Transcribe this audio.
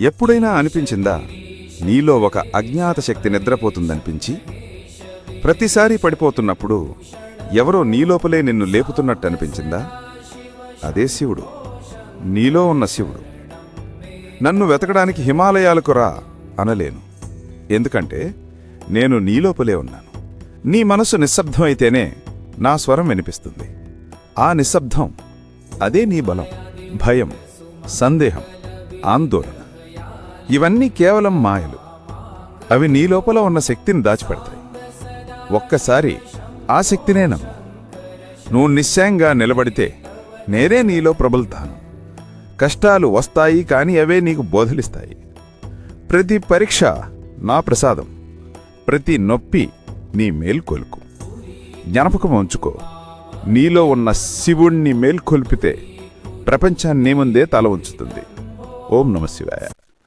ఎప్పుడైనా అనిపించిందా? నీలో ఒక అజ్ఞాత శక్తి నిద్రపోతుందనిపించి? ప్రతిసారి పడిపోతున్నప్పుడు ఎవరో నీలోపలే నిన్ను లేపుతున్నట్టు అనిపించిందా అదే శివుడు. నీలో ఉన్న శివుడు. నన్ను వెతకడానికి హిమాలయాలకు రా అనలేను. ఎందుకంటే నేను నీలోపలే ఉన్నాను. నీ మనసు నిశ్శబ్దమైతేనే నా స్వరం వినిపిస్తుంది. ఆ నిశ్శబ్దం అదే నీ బలం భయం సందేహం ఆందోళన. ఇవన్నీ కేవలం మాయలు. అవి నీ లోపల ఉన్న శక్తిని దాచిపెడతాయి. ఒక్కసారి ఆ శక్తినే నమ్ము. నువ్వు నిశ్చయంగా నిలబడితే నేనే నీలో ప్రబలుతాను. కష్టాలు వస్తాయి కానీ అవే నీకు బోధలిస్తాయి. ప్రతి పరీక్ష నా ప్రసాదం. ప్రతి నొప్పి నీ మేల్కొలుకు. జ్ఞాపకం ఉంచుకో. నీలో ఉన్న శివుణ్ణి మేల్కొల్పితే ప్రపంచాన్ని ముందే తల ఉంచుతుంది. ఓం నమ శివాయ.